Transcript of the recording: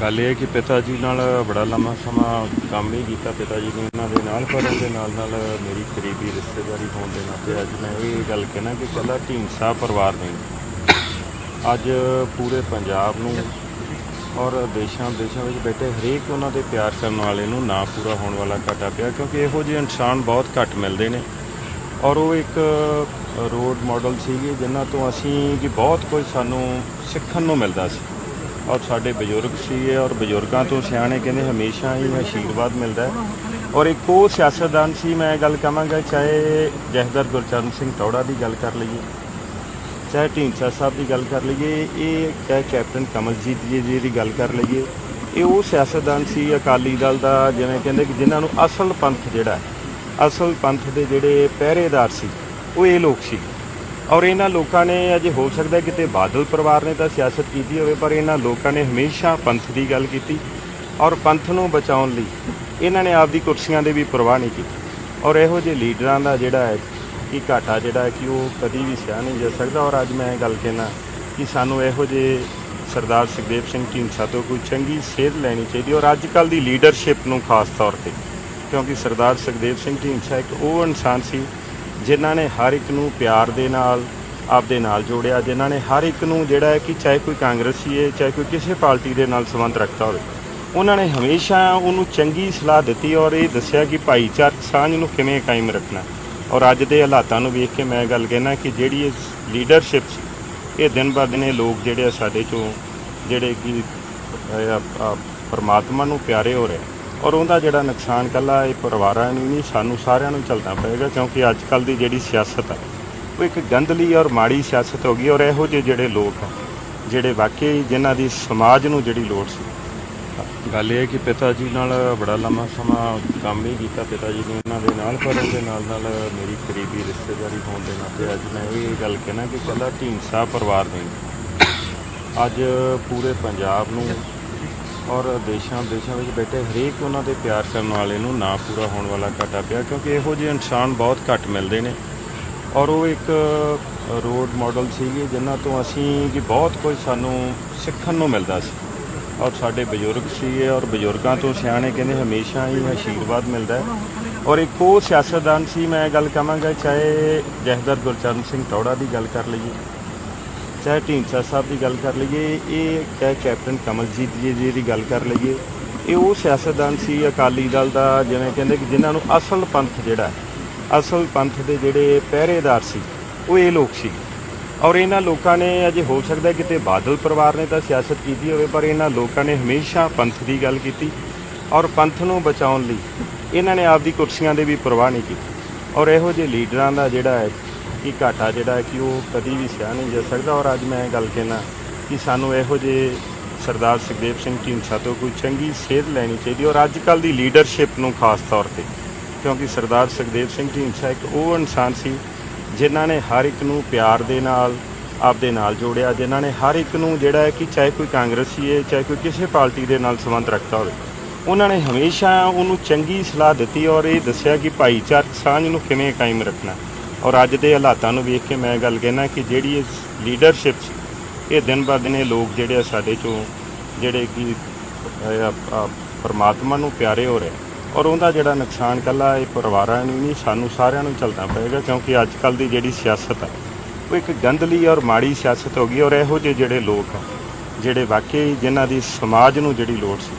ਗੱਲ ਇਹ ਹੈ ਕਿ ਪਿਤਾ ਜੀ ਨਾਲ ਬੜਾ ਲੰਮਾ ਸਮਾਂ ਕੰਮ ਹੀ ਕੀਤਾ ਪਿਤਾ ਜੀ ਨੇ ਇਹਨਾਂ ਦੇ ਨਾਲ, ਪਰ ਉਹਦੇ ਨਾਲ ਨਾਲ ਮੇਰੀ ਕਰੀਬੀ ਰਿਸ਼ਤੇਦਾਰੀ ਹੋਣ ਦੇ ਨਾਤੇ ਅੱਜ ਮੈਂ ਇਹ ਗੱਲ ਕਹਿਣਾ ਕਿ ਕੱਲਾ ਢੀਂਡਸਾ ਪਰਿਵਾਰ ਨਹੀਂ ਅੱਜ ਪੂਰੇ ਪੰਜਾਬ ਨੂੰ ਔਰ ਦੇਸ਼ਾਂ ਦੇਸ਼ਾਂ ਵਿੱਚ ਬੈਠੇ ਹਰੇਕ ਉਹਨਾਂ ਦੇ ਪਿਆਰ ਕਰਨ ਵਾਲੇ ਨੂੰ ਨਾ ਪੂਰਾ ਹੋਣ ਵਾਲਾ ਘਾਟਾ ਪਿਆ, ਕਿਉਂਕਿ ਇਹੋ ਜਿਹੇ ਇਨਸਾਨ ਬਹੁਤ ਘੱਟ ਮਿਲਦੇ ਨੇ। ਔਰ ਉਹ ਇੱਕ ਰੋਡ ਮਾਡਲ ਸੀਗੇ ਜਿਨ੍ਹਾਂ ਤੋਂ ਅਸੀਂ ਜੀ ਬਹੁਤ ਕੁਝ ਸਾਨੂੰ ਸਿੱਖਣ ਨੂੰ ਮਿਲਦਾ ਸੀ। ਔਰ ਸਾਡੇ ਬਜ਼ੁਰਗ ਸੀਗੇ ਔਰ ਬਜ਼ੁਰਗਾਂ ਤੋਂ ਸਿਆਣੇ ਕਹਿੰਦੇ ਹਮੇਸ਼ਾ ਹੀ ਆਸ਼ੀਰਵਾਦ ਮਿਲਦਾ ਹੈ। ਔਰ ਇੱਕ ਉਹ ਸਿਆਸਤਦਾਨ ਸੀ, ਮੈਂ ਗੱਲ ਕਹਾਂਗਾ, ਚਾਹੇ ਜਹਦਰ ਗੁਰਚਰਨ ਸਿੰਘ ਟੌੜਾ ਦੀ ਗੱਲ ਕਰ ਲਈਏ, ਚਾਹੇ ਢੀਂਡਸਾ ਸਾਹਿਬ ਦੀ ਗੱਲ ਕਰ ਲਈਏ, ਇਹ ਚਾਹੇ ਕੈਪਟਨ ਕਮਲਜੀਤ ਜੀ ਜੀ ਦੀ ਗੱਲ ਕਰ ਲਈਏ, ਇਹ ਉਹ ਸਿਆਸਤਦਾਨ ਸੀ, ਅਕਾਲੀ ਦਲ ਦਾ, ਜਿਵੇਂ ਕਹਿੰਦੇ ਕਿ ਜਿਨ੍ਹਾਂ ਨੂੰ ਅਸਲ ਪੰਥ ਜਿਹੜਾ ਅਸਲ ਪੰਥ ਦੇ ਜਿਹੜੇ ਪਹਿਰੇਦਾਰ ਸੀ, ਉਹ ਇਹ ਲੋਕ ਸੀ। ਔਰ ਇਹਨਾਂ ਲੋਕਾਂ ਨੇ ਅਜੇ ਹੋ ਸਕਦਾ ਕਿਤੇ ਬਾਦਲ ਪਰਿਵਾਰ ਨੇ ਤਾਂ ਸਿਆਸਤ ਕੀਤੀ ਹੋਵੇ, ਪਰ ਇਹਨਾਂ ਲੋਕਾਂ ਨੇ ਹਮੇਸ਼ਾ ਪੰਥ ਦੀ ਗੱਲ ਕੀਤੀ ਔਰ ਪੰਥ ਨੂੰ ਬਚਾਉਣ ਲਈ ਇਹਨਾਂ ਨੇ ਆਪਦੀ ਕੁਰਸੀਆਂ ਦੇ ਵੀ ਪਰਵਾਹ ਨਹੀਂ ਕੀਤੀ। ਔਰ ਇਹੋ ਜਿਹੇ ਲੀਡਰਾਂ ਦਾ ਜਿਹੜਾ ਹੈ ਕਿ ਘਾਟਾ ਜਿਹੜਾ ਹੈ ਕਿ ਉਹ ਕਦੀ ਵੀ ਸਿਆ ਨਹੀਂ ਜਾ ਸਕਦਾ। ਔਰ ਅੱਜ ਮੈਂ ਇਹ ਗੱਲ ਕਹਿਣਾ ਕਿ ਸਾਨੂੰ ਇਹੋ ਜਿਹੇ ਸਰਦਾਰ ਸੁਖਦੇਵ ਸਿੰਘ ਢੀਂਡਸਾ ਤੋਂ ਕੋਈ ਚੰਗੀ ਸੇਧ ਲੈਣੀ ਚਾਹੀਦੀ ਔਰ ਅੱਜ ਕੱਲ ਦੀ ਲੀਡਰਸ਼ਿਪ ਨੂੰ ਖਾਸ ਤੌਰ ਤੇ ਕਿਉਂਕਿ ਸਰਦਾਰ ਸੁਖਦੇਵ ਸਿੰਘ ਢੀਂਡਸਾ ਇੱਕ ਉਹ ਇਨਸਾਨ ਸੀ ਜਿਨ੍ਹਾਂ ਨੇ ਹਰ ਇੱਕ ਨੂੰ ਪਿਆਰ ਦੇ ਨਾਲ, ਆਪਦੇ ਨਾਲ ਜੋੜਿਆ, ਜਿਨ੍ਹਾਂ ਨੇ ਹਰ ਇੱਕ ਨੂੰ ਜਿਹੜਾ ਹੈ ਕਿ ਚਾਹੇ ਕੋਈ ਕਾਂਗਰਸੀ ਹੈ, ਚਾਹੇ ਕੋਈ ਕਿਸੇ ਪਾਰਟੀ ਦੇ ਨਾਲ ਸੰਬੰਧ ਰੱਖਦਾ ਹੋਵੇ, ਉਹਨਾਂ ਨੇ ਹਮੇਸ਼ਾ ਉਹਨੂੰ ਚੰਗੀ ਸਲਾਹ ਦਿੱਤੀ ਔਰ ਇਹ ਦੱਸਿਆ ਕਿ ਭਾਈਚਾਰਕ ਸਾਂਝ ਨੂੰ ਕਿਵੇਂ ਕਾਇਮ ਰੱਖਣਾ। ਔਰ ਅੱਜ ਦੇ ਹਾਲਾਤਾਂ ਨੂੰ ਵੇਖ ਕੇ ਮੈਂ ਗੱਲ ਕਹਿਣਾ ਕਿ ਜਿਹੜੀ ਇਹ ਲੀਡਰਸ਼ਿਪ ਸੀ, ਇਹ ਦਿਨ ਬਰ ਦਿਨ ਇਹ ਲੋਕ ਜਿਹੜੇ ਆ ਸਾਡੇ ਚੋਂ, ਜਿਹੜੇ ਕਿ ਪਰਮਾਤਮਾ ਨੂੰ ਪਿਆਰੇ ਹੋ ਰਹੇ ਔਰ ਉਹਦਾ ਜਿਹੜਾ ਨੁਕਸਾਨ ਕੱਲਾ ਇਹ ਪਰਿਵਾਰਾਂ ਨੂੰ ਨਹੀਂ, ਸਾਨੂੰ ਸਾਰਿਆਂ ਨੂੰ ਝੱਲਣਾ ਪਏਗਾ, ਕਿਉਂਕਿ ਅੱਜ ਕੱਲ ਦੀ ਜਿਹੜੀ ਸਿਆਸਤ ਹੈ ਉਹ ਇੱਕ ਗੰਦਲੀ ਔਰ ਮਾੜੀ ਸਿਆਸਤ ਹੋ ਗਈ, ਔਰ ਇਹੋ ਜਿਹੇ ਜਿਹੜੇ ਲੋਕ ਆ, ਜਿਹੜੇ ਵਾਕਈ ਜਿਨ੍ਹਾਂ ਦੀ ਸਮਾਜ ਨੂੰ ਜਿਹੜੀ ਲੋੜ ਸੀ। ਗੱਲ ਇਹ ਹੈ ਕਿ ਪਿਤਾ ਜੀ ਨਾਲ ਬੜਾ ਲੰਮਾ ਸਮਾਂ ਕੰਮ ਵੀ ਕੀਤਾ ਪਿਤਾ ਜੀ ਨੇ ਉਹਨਾਂ ਦੇ ਨਾਲ, ਪਰ ਉਹਦੇ ਨਾਲ ਨਾਲ ਮੇਰੀ ਕਰੀਬੀ ਰਿਸ਼ਤੇਦਾਰੀ ਹੋਣ ਦੇ ਨਾਤੇ ਅੱਜ ਮੈਂ ਇਹ ਗੱਲ ਕਹਿਣਾ ਕਿ ਕੱਲਾ ਢੀਂਡਸਾ ਪਰਿਵਾਰ ਨਹੀਂ ਅੱਜ ਪੂਰੇ ਪੰਜਾਬ ਨੂੰ ਔਰ ਦੇਸ਼ਾਂ ਦੇਸ਼ਾਂ ਵਿੱਚ ਬੈਠੇ ਹਰੇਕ ਉਹਨਾਂ ਦੇ ਪਿਆਰ ਕਰਨ ਵਾਲੇ ਨੂੰ ਨਾ ਪੂਰਾ ਹੋਣ ਵਾਲਾ ਘਾਟਾ ਪਿਆ, ਕਿਉਂਕਿ ਇਹੋ ਜਿਹੇ ਇਨਸਾਨ ਬਹੁਤ ਘੱਟ ਮਿਲਦੇ ਨੇ। ਔਰ ਉਹ ਇੱਕ ਰੋਡ ਮਾਡਲ ਸੀਗੇ ਜਿਨ੍ਹਾਂ ਤੋਂ ਅਸੀਂ ਕਿ ਬਹੁਤ ਕੁਝ ਸਾਨੂੰ ਸਿੱਖਣ ਨੂੰ ਮਿਲਦਾ ਸੀ। ਔਰ ਸਾਡੇ ਬਜ਼ੁਰਗ ਸੀਗੇ ਔਰ ਬਜ਼ੁਰਗਾਂ ਤੋਂ ਸਿਆਣੇ ਕਹਿੰਦੇ ਹਮੇਸ਼ਾ ਹੀ ਆਸ਼ੀਰਵਾਦ ਮਿਲਦਾ ਹੈ। ਔਰ ਇੱਕ ਉਹ ਸਿਆਸਤਦਾਨ ਸੀ, ਮੈਂ ਗੱਲ ਕਹਾਂਗਾ, ਚਾਹੇ ਜਹਦਰ ਗੁਰਚਰਨ ਸਿੰਘ ਟੌੜਾ ਦੀ ਗੱਲ ਕਰ ਲਈਏ। ਚਾਹੇ ਢੀਂਡਸਾ ਸਾਹਿਬ ਦੀ ਗੱਲ ਕਰ ਲਈਏ, ਇਹ ਚਾਹੇ ਕੈਪਟਨ ਕਮਲਜੀਤ ਜੀ ਜੀ ਦੀ ਗੱਲ ਕਰ ਲਈਏ, ਇਹ ਉਹ ਸਿਆਸਤਦਾਨ ਸੀ, ਅਕਾਲੀ ਦਲ ਦਾ ਜਿਵੇਂ ਕਹਿੰਦੇ ਕਿ ਜਿਨ੍ਹਾਂ ਨੂੰ ਅਸਲ ਪੰਥ ਜਿਹੜਾ ਅਸਲ ਪੰਥ ਦੇ ਜਿਹੜੇ ਪਹਿਰੇਦਾਰ ਸੀ, ਉਹ ਇਹ ਲੋਕ ਸੀ। ਔਰ ਇਹਨਾਂ ਲੋਕਾਂ ਨੇ ਅਜੇ ਹੋ ਸਕਦਾ ਕਿਤੇ ਬਾਦਲ ਪਰਿਵਾਰ ਨੇ ਤਾਂ ਸਿਆਸਤ ਕੀਤੀ ਹੋਵੇ, ਪਰ ਇਹਨਾਂ ਲੋਕਾਂ ਨੇ ਹਮੇਸ਼ਾ ਪੰਥ ਦੀ ਗੱਲ ਕੀਤੀ ਔਰ ਪੰਥ ਨੂੰ ਬਚਾਉਣ ਲਈ ਇਹਨਾਂ ਨੇ ਆਪਦੀ ਕੁਰਸੀਆਂ ਦੇ ਵੀ ਪਰਵਾਹ ਨਹੀਂ ਕੀਤੀ। ਔਰ ਇਹੋ ਜਿਹੇ ਲੀਡਰਾਂ ਦਾ ਜਿਹੜਾ ਹੈ ਕਿ ਘਾਟਾ ਜਿਹੜਾ ਹੈ ਕਿ ਉਹ ਕਦੀ ਵੀ ਸਿਆ ਨਹੀਂ ਜਾ ਸਕਦਾ। ਔਰ ਅੱਜ ਮੈਂ ਇਹ ਗੱਲ ਕਹਿਣਾ ਕਿ ਸਾਨੂੰ ਇਹੋ ਜਿਹੇ ਸਰਦਾਰ ਸੁਖਦੇਵ ਸਿੰਘ ਢੀਂਡਸਾ ਤੋਂ ਕੋਈ ਚੰਗੀ ਸੇਧ ਲੈਣੀ ਚਾਹੀਦੀ ਔਰ ਅੱਜ ਕੱਲ ਦੀ ਲੀਡਰਸ਼ਿਪ ਨੂੰ ਖਾਸ ਤੌਰ ਤੇ, ਕਿਉਂਕਿ ਸਰਦਾਰ ਸੁਖਦੇਵ ਸਿੰਘ ਢੀਂਡਸਾ ਇੱਕ ਉਹ ਇਨਸਾਨ ਸੀ ਜਿਨ੍ਹਾਂ ਨੇ ਹਰ ਇੱਕ ਨੂੰ ਪਿਆਰ ਦੇ ਨਾਲ, ਆਪਦੇ ਨਾਲ ਜੋੜਿਆ, ਜਿਨ੍ਹਾਂ ਨੇ ਹਰ ਇੱਕ ਨੂੰ ਜਿਹੜਾ ਹੈ ਕਿ ਚਾਹੇ ਕੋਈ ਕਾਂਗਰਸੀ ਹੈ, ਚਾਹੇ ਕੋਈ ਕਿਸੇ ਪਾਰਟੀ ਦੇ ਨਾਲ ਸੰਬੰਧ ਰੱਖਦਾ ਹੋਵੇ, ਉਹਨਾਂ ਨੇ ਹਮੇਸ਼ਾ ਉਹਨੂੰ ਚੰਗੀ ਸਲਾਹ ਦਿੱਤੀ ਔਰ ਇਹ ਦੱਸਿਆ ਕਿ ਭਾਈਚਾਰਕ ਸਾਂਝ ਨੂੰ ਕਿਵੇਂ ਕਾਇਮ ਰੱਖਣਾ। ਔਰ ਅੱਜ ਦੇ ਹਾਲਾਤਾਂ ਨੂੰ ਵੇਖ ਕੇ ਮੈਂ ਗੱਲ ਕਹਿਣਾ ਕਿ ਜਿਹੜੀ ਇਹ ਲੀਡਰਸ਼ਿਪ ਸੀ, ਇਹ ਦਿਨ ਬਰ ਦਿਨ ਇਹ ਲੋਕ ਜਿਹੜੇ ਆ ਸਾਡੇ ਚੋਂ ਜਿਹੜੇ ਕਿ ਪਰਮਾਤਮਾ ਨੂੰ ਪਿਆਰੇ ਹੋ ਰਹੇ ਔਰ ਉਹਦਾ ਜਿਹੜਾ ਨੁਕਸਾਨ ਕੱਲਾ ਇਹ ਪਰਿਵਾਰਾਂ ਨੂੰ ਨਹੀਂ, ਸਾਨੂੰ ਸਾਰਿਆਂ ਨੂੰ ਝੱਲਣਾ ਪਏਗਾ, ਕਿਉਂਕਿ ਅੱਜ ਕੱਲ ਦੀ ਜਿਹੜੀ ਸਿਆਸਤ ਆ, ਉਹ ਇੱਕ ਗੰਦਲੀ ਔਰ ਮਾੜੀ ਸਿਆਸਤ ਹੋ ਗਈ ਔਰ ਇਹੋ ਜਿਹੇ ਜਿਹੜੇ ਲੋਕ ਆ, ਜਿਹੜੇ ਵਾਕਈ ਜਿਨ੍ਹਾਂ ਦੀ ਸਮਾਜ ਨੂੰ ਜਿਹੜੀ ਲੋੜ ਸੀ